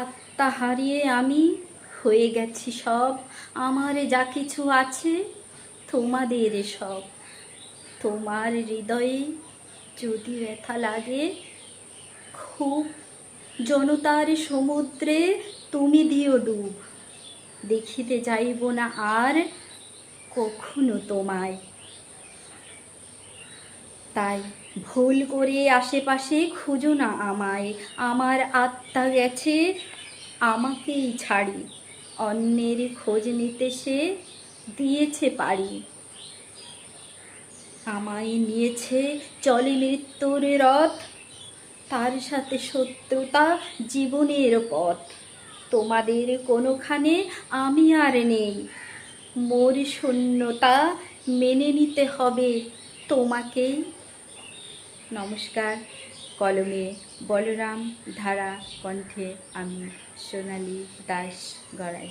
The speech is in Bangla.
আত্মা হারিয়ে আমি হয়ে গেছি সব। আমার যা কিছু আছে, তোমাদের সব তোমার হৃদয়ে যদি ব্যথা লাগে, খুব জনতার সমুদ্রে তুমি দিও ডুব। দেখিতে যাইব না আর কখনো তোমায়। তাই ভুল করে আশেপাশে খুঁজো না আমায়। আমার আত্মা গেছে আমাকেই ছাড়ি। অন্যের খোঁজ নিতে সে দিয়েছে পারি। আমায় নিয়েছে চলে মৃত্যুর রথ। তার সাথে সত্যতা জীবনের পথ। তোমাদের কোনোখানে আমি আর নেই। মোর শূন্যতা মেনে নিতে হবে তোমাকেই। নমস্কার। কলমে বলরাম ধারা কণ্ঠে আমি সোনালী দাস গড়াই।